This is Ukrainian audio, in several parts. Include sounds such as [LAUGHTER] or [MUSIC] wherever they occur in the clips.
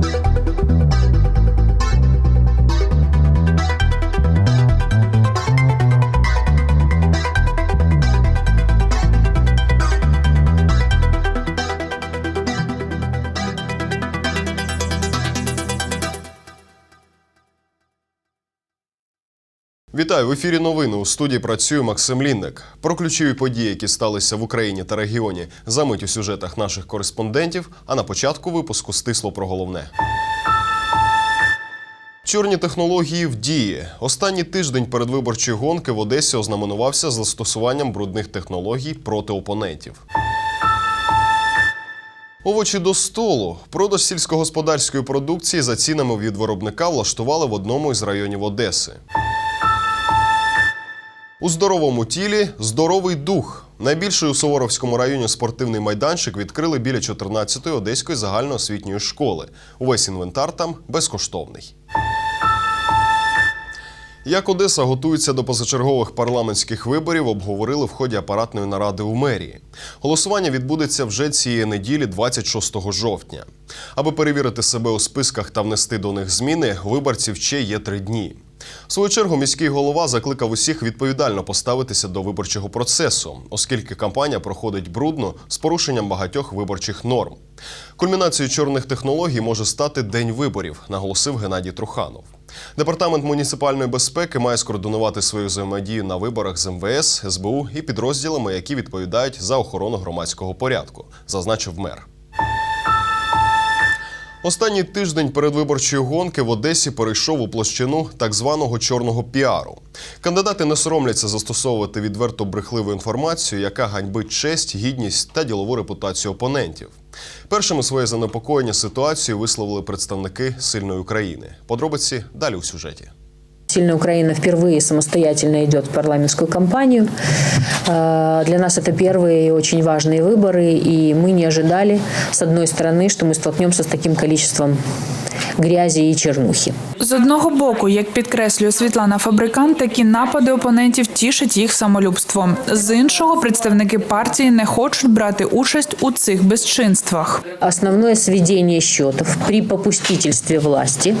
thank you Вітаю в ефірі. Новини у студії працює Максим Лінник. Про ключові події, які сталися в Україні та регіоні, замить у сюжетах наших кореспондентів. А на початку випуску стисло про головне. Чорні технології в дії. Останній тиждень передвиборчої гонки в Одесі ознаменувався застосуванням брудних технологій проти опонентів. Овочі до столу. Продаж сільськогосподарської продукції за цінами від виробника влаштували в одному із районів Одеси. У здоровому тілі здоровий дух. Найбільший у Суворовському районі спортивний майданчик відкрили біля 14-ї одеської загальноосвітньої школи. Увесь інвентар там безкоштовний. Як Одеса готується до позачергових парламентських виборів, обговорили в ході апаратної наради у мерії. Голосування відбудеться вже цієї неділі, 26 жовтня. Аби перевірити себе у списках та внести до них зміни, виборців ще є три дні. В свою чергу міський голова закликав усіх відповідально поставитися до виборчого процесу, оскільки кампанія проходить брудно з порушенням багатьох виборчих норм. Кульмінацією чорних технологій може стати день виборів, наголосив Геннадій Труханов. Департамент муніципальної безпеки має скоординувати свою взаємодію на виборах з МВС, СБУ і підрозділами, які відповідають за охорону громадського порядку, зазначив мер. Останній тиждень передвиборчої гонки в Одесі перейшов у площину так званого чорного піару. Кандидати не соромляться застосовувати відверто брехливу інформацію, яка ганьбить честь, гідність та ділову репутацію опонентів. Першими своє занепокоєння ситуацією висловили представники сильної України. Подробиці далі у сюжеті. Сильная Украина впервые самостоятельно идет в парламентскую кампанию. Э, Для нас это первые и очень важные выборы, и мы не ожидали, с одной стороны, что мы столкнемся с таким количеством грязи и чернухи. З одного боку, як підкреслює Світлана Фабрикант, такі напади опонентів тішать їх самолюбством. З іншого, представники партії не хочуть брати участь у цих безчинствах. Основное сведение счетов при попустительстве власти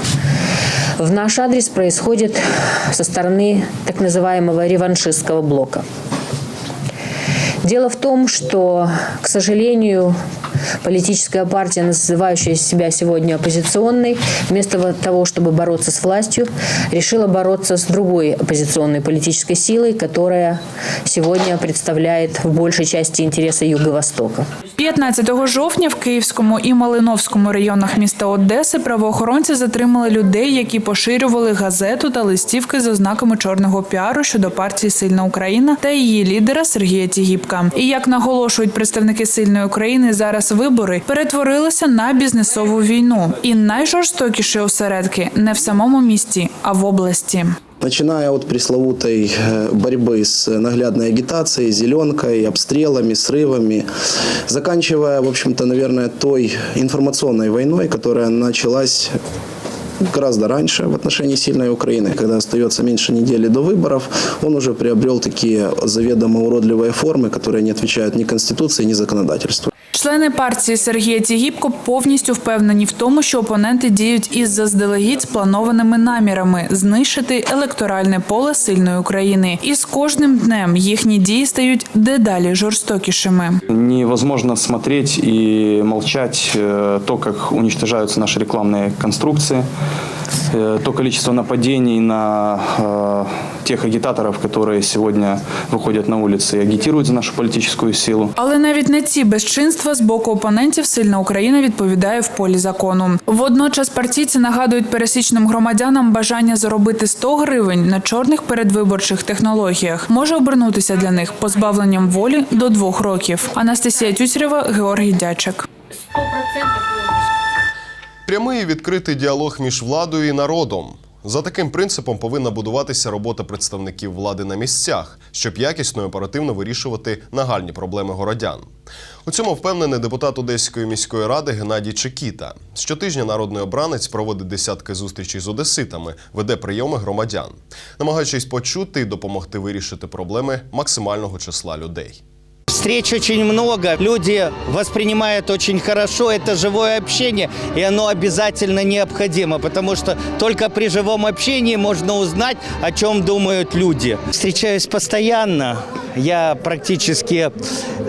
в наш адрес происходит со стороны так называемого реваншистского блока. Дело в том, что, к сожалению, политическая партия, называющая себя сегодня оппозиционной, вместо того, чтобы бороться с властью, решила бороться с другой оппозиционной политической силой, которая сегодня представляет в большей части интересы Юго-Востока. 15 жовтня в Київському і Малиновському районах міста Одеси правоохоронці затримали людей, які поширювали газету та листівки з ознаками чорного піару щодо партії Сильна Україна та її лідера Сергія Тігіпка. І як наголошують представники сильної України, зараз вибори перетворилися на бізнесову війну. І найжорстокіші осередки не в самому місті, а в області. Начиная от пресловутой э, борьбы с наглядной агитацией, зеленкой, обстрелами, срывами, заканчивая, в общем-то, наверное, той информационной войной, которая началась гораздо раньше в отношении сильной Украины, когда остается меньше недели до выборов, он уже приобрел такие заведомо уродливые формы, которые не отвечают ни Конституции, ни законодательству. Члени партії Сергія Тігіпко повністю впевнені в тому, що опоненти діють із заздалегідь спланованими намірами знищити електоральне поле сильної України. І з кожним днем їхні дії стають дедалі жорстокішими. Невозможно смотреть и молчать э, то, как уничтожаются наши рекламные конструкции, э, то количество нападений на э, тех агитаторов, которые сегодня выходят на улицы и агитируют за нашу политическую силу. Але навіть на ці безчинства з боку опонентів сильна Україна відповідає в полі закону. Водночас партійці нагадують пересічним громадянам бажання заробити 100 гривень на чорних передвиборчих технологіях може обернутися для них позбавленням волі до двох років. Анастасія Тюцєрева, Георгій Дячик. Прямий відкритий діалог між владою і народом. За таким принципом повинна будуватися робота представників влади на місцях, щоб якісно і оперативно вирішувати нагальні проблеми городян. У цьому впевнений депутат Одеської міської ради Геннадій Чекіта. Щотижня народний обранець проводить десятки зустрічей з одеситами, веде прийоми громадян, намагаючись почути і допомогти вирішити проблеми максимального числа людей. Встреч очень много, люди воспринимают очень хорошо, это живое общение, и оно обязательно необходимо, потому что только при живом общении можно узнать, о чем думают люди. Встречаюсь постоянно, я практически,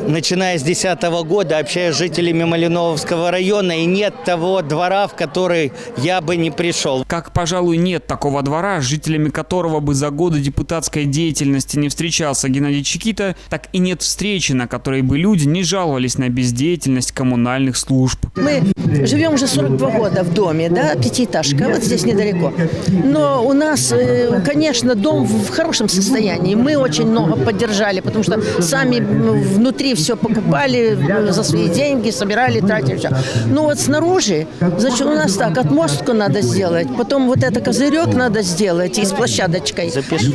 начиная с 2010 года, общаюсь с жителями Малиновского района, и нет того двора, в который я бы не пришел. Как, пожалуй, нет такого двора, жителями которого бы за годы депутатской деятельности не встречался Геннадий Чекита, так и нет встречи, на которой бы люди не жаловались на бездеятельность коммунальных служб. Мы живем уже 42 года в доме, да, пятиэтажка, вот здесь недалеко. Но у нас, э, конечно, дом в хорошем состоянии. Мы очень много поддержали, потому что сами внутри все покупали э, за свои деньги, собирали, тратили все. Ну вот снаружи, значит, у нас так, отмостку надо сделать, потом вот это козырек надо сделать и с площадочкой. Запиши.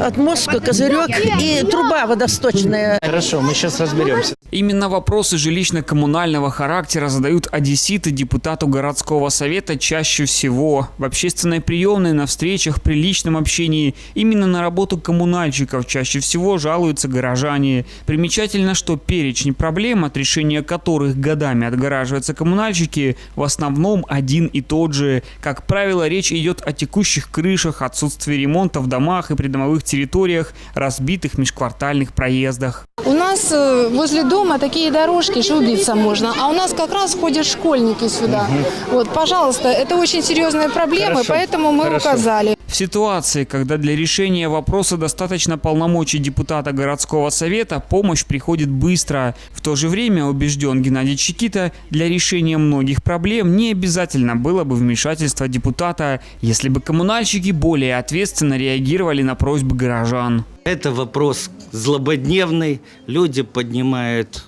Отмостку, козырек и труба водосточная. Хорошо, мы сейчас разберемся. Именно вопросы жилищно-коммунального характера задают одесситы депутату городского совета чаще всего. В общественной приемной, на встречах, при личном общении именно на работу коммунальщиков чаще всего жалуются горожане. Примечательно, что перечень проблем, от решения которых годами отгораживаются коммунальщики, в основном один и тот же. Как правило, речь идет о текущих крышах, отсутствии ремонта в домах и придомовых территориях, разбитых межквартальных проездах. У нас э, возле дома такие дорожки, что убиться можно. А у нас как раз ходят школьники сюда. Вот, пожалуйста, это очень серьезная проблема, Хорошо. поэтому мы Хорошо. указали. В ситуации, когда для решения вопроса достаточно полномочий депутата городского совета, помощь приходит быстро. В то же время, убежден Геннадий Чекита, для решения многих проблем не обязательно было бы вмешательство депутата, если бы коммунальщики более ответственно реагировали на просьбы горожан. Это вопрос злободневный. Люди поднимают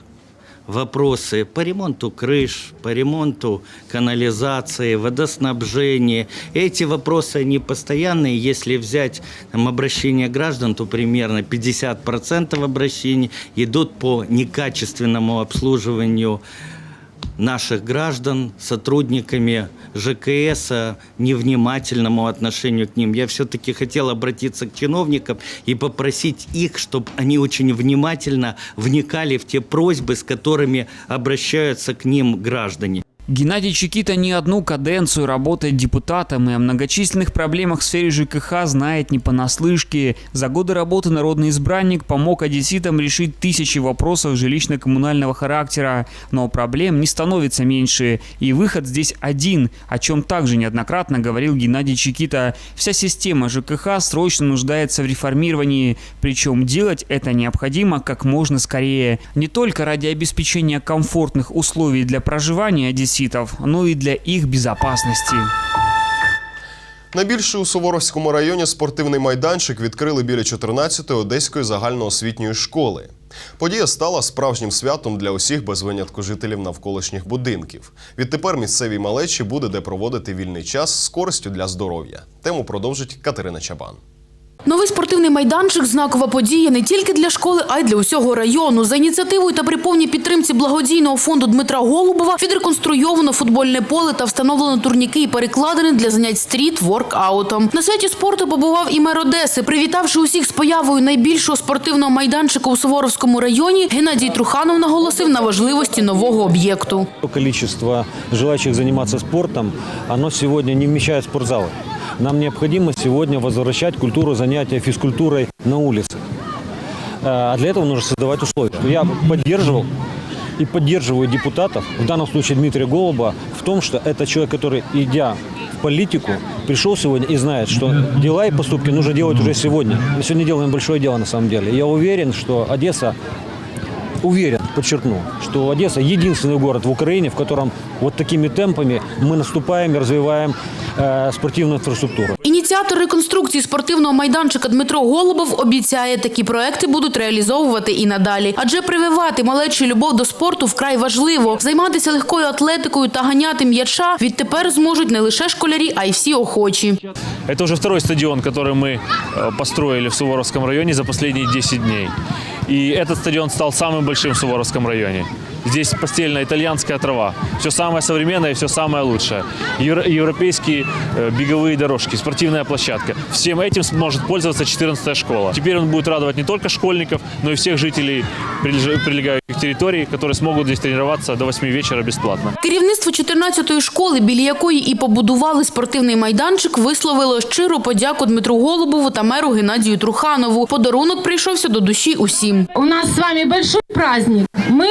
вопросы по ремонту крыш, по ремонту канализации, водоснабжения. Эти вопросы, они постоянные. Если взять там, обращения граждан, то примерно 50% обращений идут по некачественному обслуживанию наших граждан сотрудниками ЖКС, а, невнимательному отношению к ним. Я все-таки хотел обратиться к чиновникам и попросить их, чтобы они очень внимательно вникали в те просьбы, с которыми обращаются к ним граждане. Геннадий Чекита не одну каденцию работает депутатом и о многочисленных проблемах в сфере ЖКХ знает не понаслышке. За годы работы народный избранник помог одесситам решить тысячи вопросов жилищно-коммунального характера. Но проблем не становится меньше. И выход здесь один, о чем также неоднократно говорил Геннадий Чекита. Вся система ЖКХ срочно нуждается в реформировании. Причем делать это необходимо как можно скорее. Не только ради обеспечения комфортных условий для проживания одесситов, но и для их безопасности. Найбільший у Суворовському районі спортивний майданчик відкрили біля 14-ї Одеської загальноосвітньої школи. Подія стала справжнім святом для усіх без винятку жителів навколишніх будинків. Відтепер місцевій малечі буде де проводити вільний час з користю для здоров'я. Тему продовжить Катерина Чабан. Новий спортивний майданчик – знакова подія не тільки для школи, а й для усього району. За ініціативою та при повній підтримці благодійного фонду Дмитра Голубова відреконструйовано футбольне поле та встановлено турніки і перекладини для занять стріт-воркаутом. На святі спорту побував і мер Одеси. Привітавши усіх з появою найбільшого спортивного майданчика у Суворовському районі, Геннадій Труханов наголосив на важливості нового об'єкту. Количество желающих заниматься спортом, оно сегодня не вмещает спортзалы. Нам необходимо сегодня возвращать культуру занятия физкультурой на улице. А для этого нужно создавать условия. Я поддерживал и поддерживаю депутатов, в данном случае Дмитрия Голуба, в том, что это человек, который, идя в политику, пришел сегодня и знает, что дела и поступки нужно делать уже сегодня. Мы сегодня делаем большое дело на самом деле. Я уверен, что Одесса уверен, подчеркну, что Одесса единственный город в Украине, в котором вот такими темпами мы наступаем и развиваем э, спортивную инфраструктуру. Ініціатор реконструкції спортивного майданчика Дмитро Голубов обіцяє, такі проекти будуть реалізовувати і надалі. Адже прививати малечі любов до спорту вкрай важливо. Займатися легкою атлетикою та ганяти м'яча відтепер зможуть не лише школярі, а й всі охочі. Это уже второй стадион, который мы э, построили в Суворовском районе за последние 10 дней. И этот стадион стал самым большим в Суворовском районе. Здесь постельная итальянская трава. Все самое современное, все самое лучшее. Евро- европейские э, беговые дорожки, спортивная площадка. Всем этим сможет пользоваться 14 школа. Теперь он будет радовать не только школьников, но и всех жителей прилеж- прилегающих территорий, которые смогут здесь тренироваться до 8 вечера бесплатно. Керівництво 14-ї школи, біля якої і побудували спортивний майданчик, висловило щиру подяку Дмитру Голубову та меру Геннадію Труханову. Подарунок прийшовся до душі усім. У нас с вами большой праздник. Мы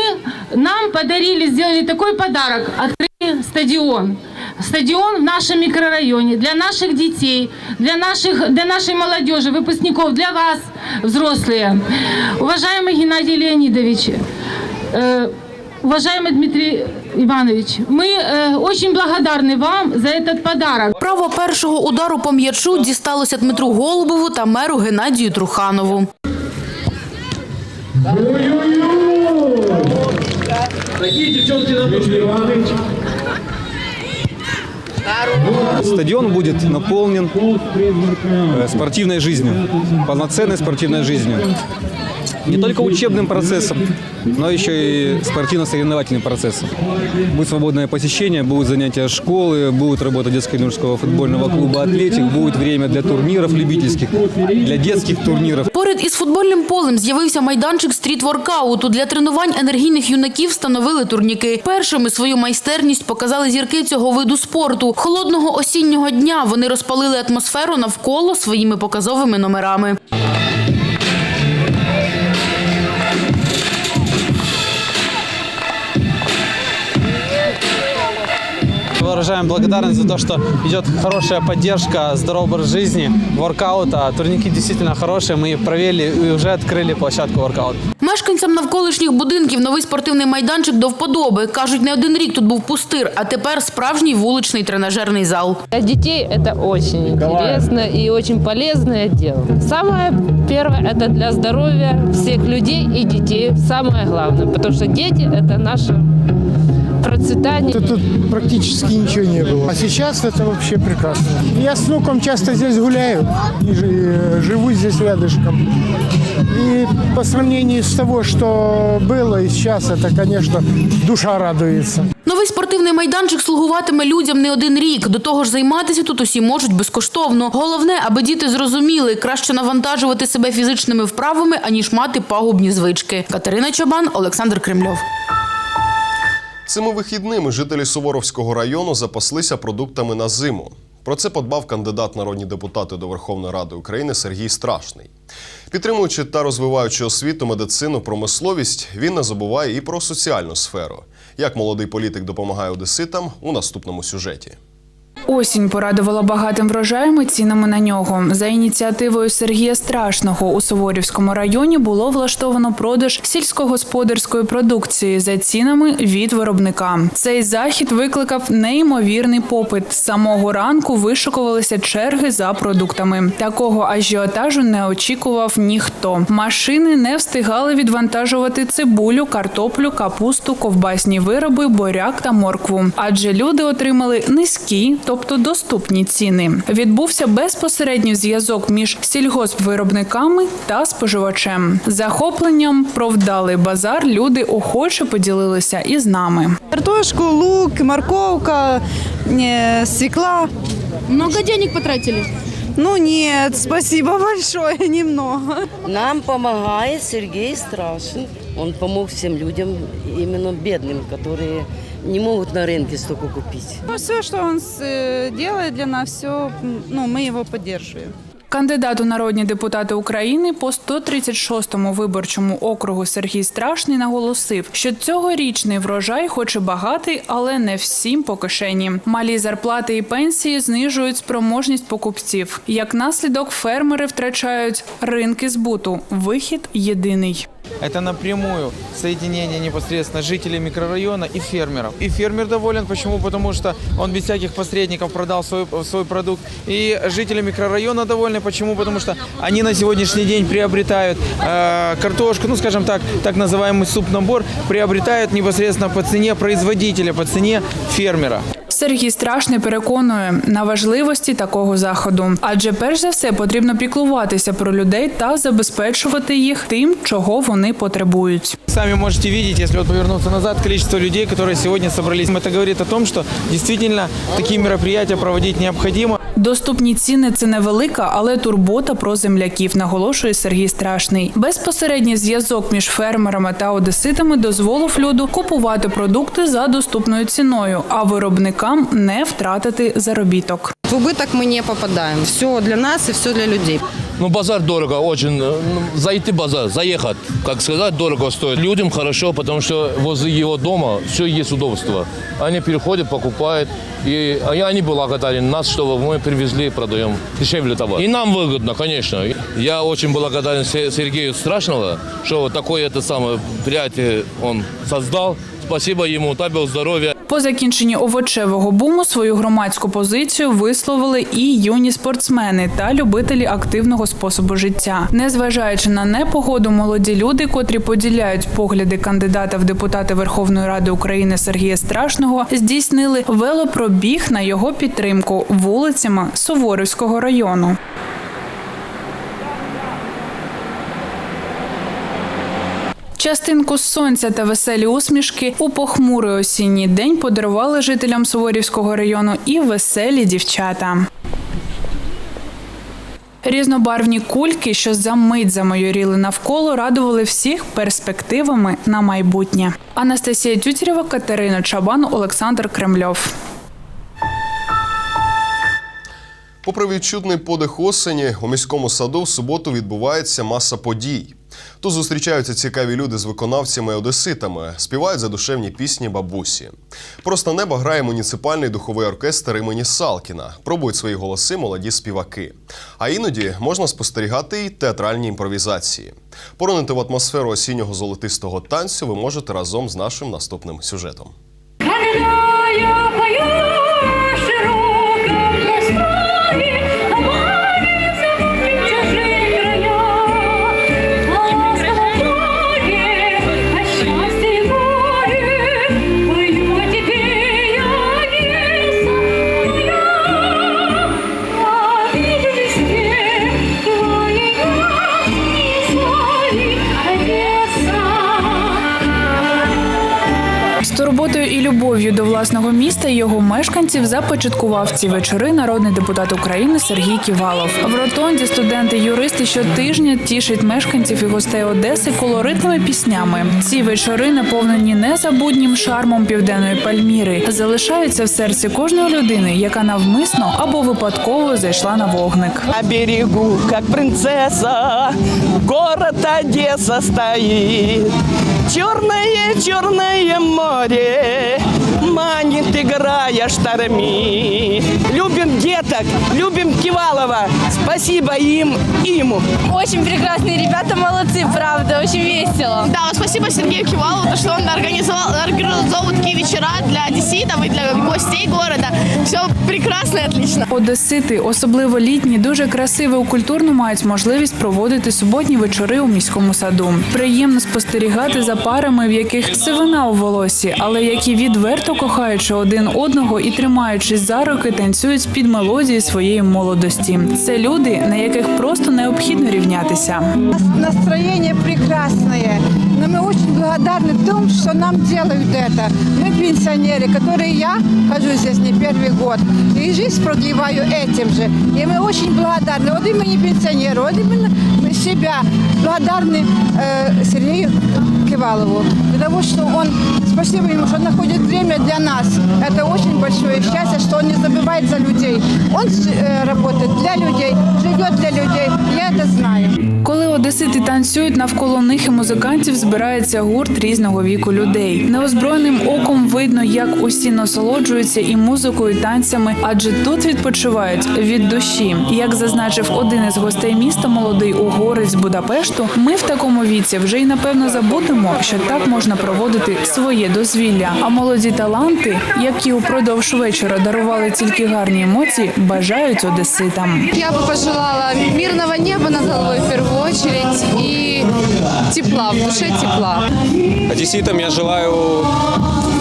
нам подарили, сделали такой подарок, открыли стадион. Стадион в нашем микрорайоне для наших детей, для наших, для нашей молодежи, выпускников, для вас, взрослые. Уважаемый Геннадий Леонидович, э, уважаемый Дмитрий Иванович, мы э, очень благодарны вам за этот подарок. Право першого удару по м'ячу дісталося Дмитру Голубову та меру Геннадію Труханову. Такие девчонки нам нужны. Стадион будет наполнен э, спортивной жизнью, полноценной спортивной жизнью. Не только учебным процессом, но еще и спортивно-соревновательным процессом. Будет свободное посещение, будут занятия школы, будет работа детского и юношеского футбольного клуба «Атлетик», будет время для турниров любительских, для детских турниров. Поряд із футбольним полем з'явився майданчик стріт-воркауту. Для тренувань енергійних юнаків встановили турніки. Першими свою майстерність показали зірки цього виду спорту. Холодного осіннього дня вони розпалили атмосферу навколо своїми показовими номерами. Выражаем благодарность за то, что идет хорошая поддержка, здоровый образ жизни, воркаута. Турники действительно хорошие, мы их провели и уже открыли площадку воркаут. Мешканцям навколишніх будинків новий спортивний майданчик до вподоби. Кажуть, не один рік тут був пустир, а тепер справжній вуличний тренажерний зал. Для детей это очень интересно и очень полезное дело. Самое первое – это для здоровья всех людей и детей. Самое главное, потому что дети – это наше процветание. Тут практически ничего не было. А сейчас это вообще прекрасно. Я с внуком часто здесь гуляю и жи- живу здесь рядышком. И по сравнению с того, что было и сейчас, это, конечно, душа радуется. Новий спортивний майданчик слугуватиме людям не один рік. До того ж, займатися тут усі можуть безкоштовно. Головне, аби діти зрозуміли, краще навантажувати себе фізичними вправами, аніж мати пагубні звички. Катерина Чобан, Олександр Кремльов. Цими вихідними жителі Суворовського району запаслися продуктами на зиму. Про це подбав кандидат народні депутати до Верховної Ради України Сергій Страшний. Підтримуючи та розвиваючи освіту, медицину, промисловість, він не забуває і про соціальну сферу. Як молодий політик допомагає одеситам у наступному сюжеті. Осінь порадувала багатим врожаєм і цінами на нього. За ініціативою Сергія Страшного у Суворівському районі було влаштовано продаж сільськогосподарської продукції за цінами від виробника. Цей захід викликав неймовірний попит. З самого ранку вишикувалися черги за продуктами. Такого ажіотажу не очікував ніхто. Машини не встигали відвантажувати цибулю, картоплю, капусту, ковбасні вироби, буряк та моркву. Адже люди отримали низькі, тобто доступні ціни. Відбувся безпосередній зв'язок між сільгоспвиробниками та споживачем. Захопленням про вдалий базар люди охоче поділилися із нами. Картошку, лук, морковка, э, свекла. Много денег потратили? Ну нет, спасибо большое, [LAUGHS] немного. Нам помогает Сергей Страшен. Он помог всем людям, именно бедным, которые не могут на рынке столько купить. Ну, все, что он э, делает для нас, все, ну, мы его поддерживаем. Кандидат у народні депутати України по 136-му виборчому округу Сергій Страшний наголосив, що цьогорічний врожай хоче багатий, але не всім по кишені. Малі зарплати і пенсії знижують спроможність покупців. Як наслідок, фермери втрачають ринки збуту. Вихід єдиний. Это напрямую соединение непосредственно жителей микрорайона и фермеров. И фермер доволен. Почему? Потому что он без всяких посредников продал свой, свой продукт. И жители микрорайона довольны. Почему? Потому что они на сегодняшний день приобретают э, картошку, ну скажем так, так называемый суп-набор, приобретают непосредственно по цене производителя, по цене фермера. Сергій Страшний переконує на важливості такого заходу, адже перш за все потрібно піклуватися про людей та забезпечувати їх тим, чого вони потребують. Сами можете видеть, если вот повернуться назад, количество людей, которые сегодня собрались. Это говорит о том, что действительно такие мероприятия проводить необходимо. Доступні ціни це невелика, але турбота про земляків, наголошує Сергій Страшний. Безпосередній зв'язок між фермерами та одеситами дозволив люду купувати продукти за доступною ціною, а виробникам не втратити заробіток. В убыток мы не попадаем. Все для нас и все для людей. Ну, базар дорого, очень. э, ну, Зайти в базар, заехать, как сказать, дорого стоит. Людям хорошо, потому что возле его дома все есть удобство. Они переходят, покупают. И а они благодарны нас, что мы привезли, продаем дешевле товар. И нам выгодно, конечно. Я очень благодарен Се- Сергею Страшного, что вот такое это самое предприятие он создал. Спасибо ему, табел здоровья. По закінченні овочевого буму свою громадську позицію висловили і юні спортсмени та любителі активного способу життя. Незважаючи на непогоду, молоді люди, котрі поділяють погляди кандидата в депутати Верховної Ради України Сергія Страшного, здійснили велопробіг на його підтримку вулицями Суворівського району. Частинку сонця та веселі усмішки у похмурий осінній день подарували жителям Суворівського району і веселі дівчата. Різнобарвні кульки, що за мить замайоріли навколо, радували всіх перспективами на майбутнє. Анастасія Тютєрєва, Катерина Чабан, Олександр Кремльов. Попри відчутний подих осені, у міському саду в суботу відбувається маса подій. Тут зустрічаються цікаві люди з виконавцями і одеситами, співають задушевні пісні бабусі. Просто небо грає муніципальний духовий оркестр імені Салкіна. Пробують свої голоси молоді співаки. А іноді можна спостерігати й театральні імпровізації. Поронити в атмосферу осіннього золотистого танцю ви можете разом з нашим наступним сюжетом. Любов'ю до власного міста і його мешканців започаткував ці вечори народний депутат України Сергій Ківалов. В ротонді студенти-юристи щотижня тішать мешканців і гостей Одеси колоритними піснями. Ці вечори наповнені незабутнім шармом південної Пальміри, залишаються в серці кожної людини, яка навмисно або випадково зайшла на вогник. На берегу, как принцесса, город Одесса стоит. Черное, черное море манит, играя штормит. Любим деток, любим Кивалова. Спасибо им, ему. Очень прекрасные ребята, молодцы, правда, очень весело. Да, спасибо Сергею Кивалову, то, что он организовал, организовывает такие вечера для одесситов и для гостей города. Все прекрасно и отлично. Одесити, особливо літні, дуже красиво і культурно мають можливість проводити суботні вечори у міському саду. Приємно спостерігати за парами, в яких сивина у волосі, але які відверто кохаючи один одного і тримаючись за руки, танцюють під мелодії своєї молодості. Це люди, на яких просто необхідно рівнятися. Настроение прекрасное. Но мы очень благодарны тому, что нам делают это. Мы пенсионеры, которые я хожу здесь не первый год. И жизнь продлеваю этим же. И мы очень благодарны. Вот именно пенсионеру, вот именно мы себя благодарны э, Сергею Кивалову. Для того, что он, спасибо ему, что он находит время для нас. Это очень большое счастье, что он не забывает за людей. Он э, работает для людей, живет для людей. Я это знаю. Коли одесити танцюють навколо них і музикантів збирається гурт різного віку людей. Неозброєним оком видно, як усі насолоджуються і музикою, і танцями, адже тут відпочивають від душі. Як зазначив один із гостей міста, молодий угорець з Будапешту, ми в такому віці вже й напевно забудемо віримо, що так можна проводити своє дозвілля. А молоді таланти, які упродовж вечора дарували тільки гарні емоції, бажають одеситам. Я бы пожелала мирного неба над головой в первую очередь и тепла, в душе тепла. Одесситам я желаю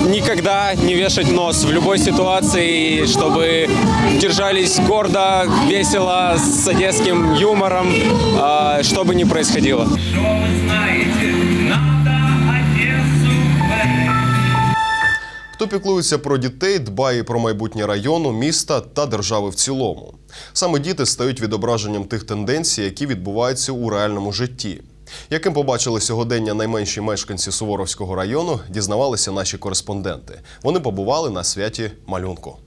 никогда не вешать нос в любой ситуации, чтобы держались гордо, весело, с одесским юмором, а, что бы ни происходило. Хто піклується про дітей, дбає про майбутнє району, міста та держави в цілому. Саме діти стають відображенням тих тенденцій, які відбуваються у реальному житті. Яким побачили сьогодення найменші мешканці Суворовського району, дізнавалися наші кореспонденти. Вони побували на святі малюнку.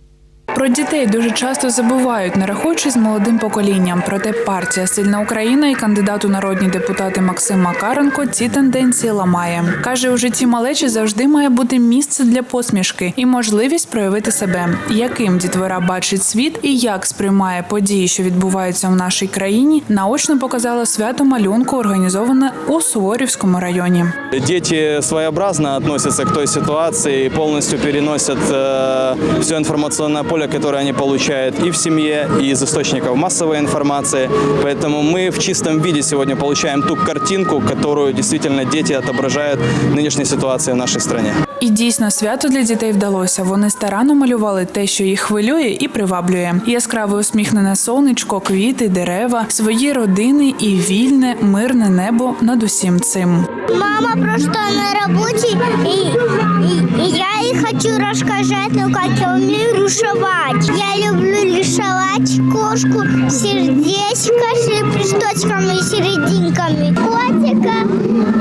Про дітей дуже часто забувають, нарахуючись з молодим поколінням. Проте партія Сильна Україна і кандидат у народні депутати Максим Макаренко ці тенденції ламає. каже, у житті малечі завжди має бути місце для посмішки і можливість проявити себе, яким дітвора бачить світ і як сприймає події, що відбуваються в нашій країні. Наочно показала свято малюнку, організоване у Суворівському районі. Дети своеобразно относятся к той ситуации и полностью переносят э, поле, которое они получают и в семье, и из источников массовой информации. Поэтому мы в чистом виде сегодня получаем ту картинку, которую действительно дети отображают нынешней ситуации в нашей стране. І дійсно свято для дітей вдалося. Вони старанно малювали те, що їх хвилює і приваблює. Яскраве усміхнене сонечко, квіти, дерева, свої родини і вільне, мирне небо над усім цим. Мама просто на работе, и, и- и я ей хочу рассказать, ну как я умею рисовать. Я люблю рисовать кошку, сердечко лепесточками и серединками, котика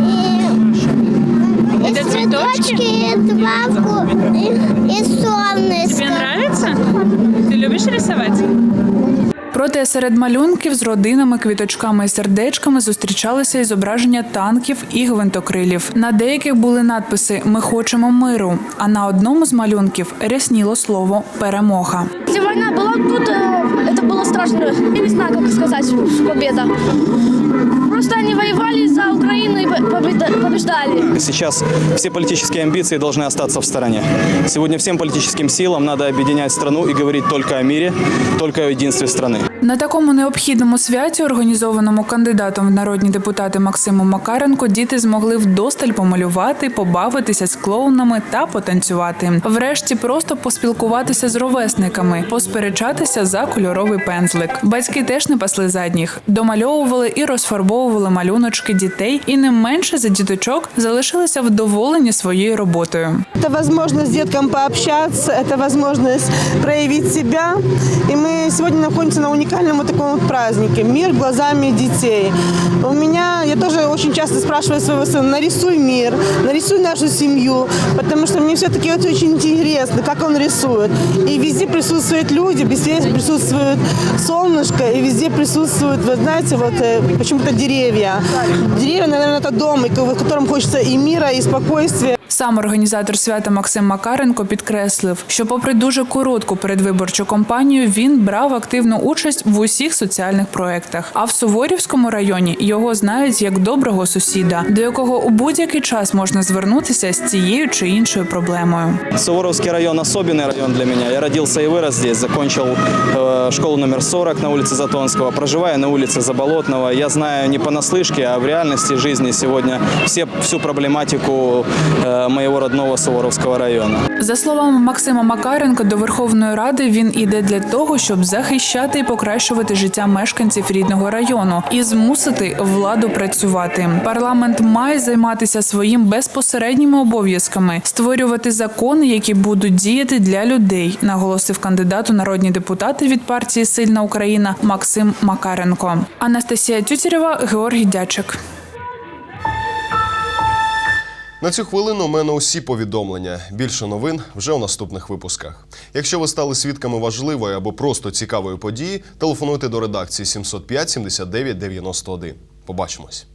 и, и цветочки, Цветочки, и, и солнышко. Тебе нравится? Ты любишь рисувати? Проте серед малюнків з родинами, квіточками і сердечками зустрічалися і зображення танків і гвинтокрилів. На деяких були надписи Ми хочемо миру. А на одному з малюнків рясніло слово перемога. Если война была тут, э, это было страшно. Я не знаю, как сказать победа. Просто они воевали за Украину и победа- побеждали. Сейчас все политические амбиции должны остаться в стороне. Сегодня всем политическим силам надо объединять страну и говорить только о мире, только о единстве страны. На такому необхідному святі, організованому кандидатом в народні депутати Максимом Макаренко, діти змогли вдосталь помалювати, побавитися з клоунами та потанцювати. Врешті просто поспілкуватися з ровесниками, посперечатися за кольоровий пензлик. Батьки теж не пасли задніх, домальовували і розфарбовували малюночки дітей, і не менше за діточок залишилися вдоволені своєю роботою. Это возможность деткам пообщаться, это возможность проявить себя. И мы сегодня находимся на уникальном вот таком вот празднике «Мир глазами детей». У меня, я тоже очень часто спрашиваю своего сына, нарисуй мир, нарисуй нашу семью, потому что мне все-таки вот очень интересно, как он рисует. И везде присутствуют люди, везде присутствует солнышко, и везде присутствуют, вы знаете, вот э, почему-то деревья. Деревья, наверное, это дом, в котором хочется и мира, и спокойствия. Сам організатор свята Максим Макаренко підкреслив, що, попри дуже коротку передвиборчу кампанію, він брав активну участь в усіх соціальних проєктах. А в Суворівському районі його знають як доброго сусіда, до якого у будь-який час можна звернутися з цією чи іншою проблемою. Суворовский район особенный район для меня. Я родился и вырос здесь, закончил э, школу номер 40 на улице Затонского, проживая на улице Заболотного. Я знаю не понаслышке, а в реальности жизни сегодня все, всю проблематику э, моего родного Суворовского района. За словами Максима Макаренка, до Верховної Ради він іде для того, щоб захищати і покращувати життя мешканців рідного району і змусити владу працювати. Парламент має займатися своїм безпосередніми обов'язками, створювати закони, які будуть діяти для людей, наголосив кандидат у народні депутати від партії Сильна Україна Максим Макаренко. Анастасія Тютєрєва, Георгій Дячик. На цю хвилину у мене усі повідомлення. Більше новин вже у наступних випусках. Якщо ви стали свідками важливої або просто цікавої події, телефонуйте до редакції 705 79 91. Побачимось.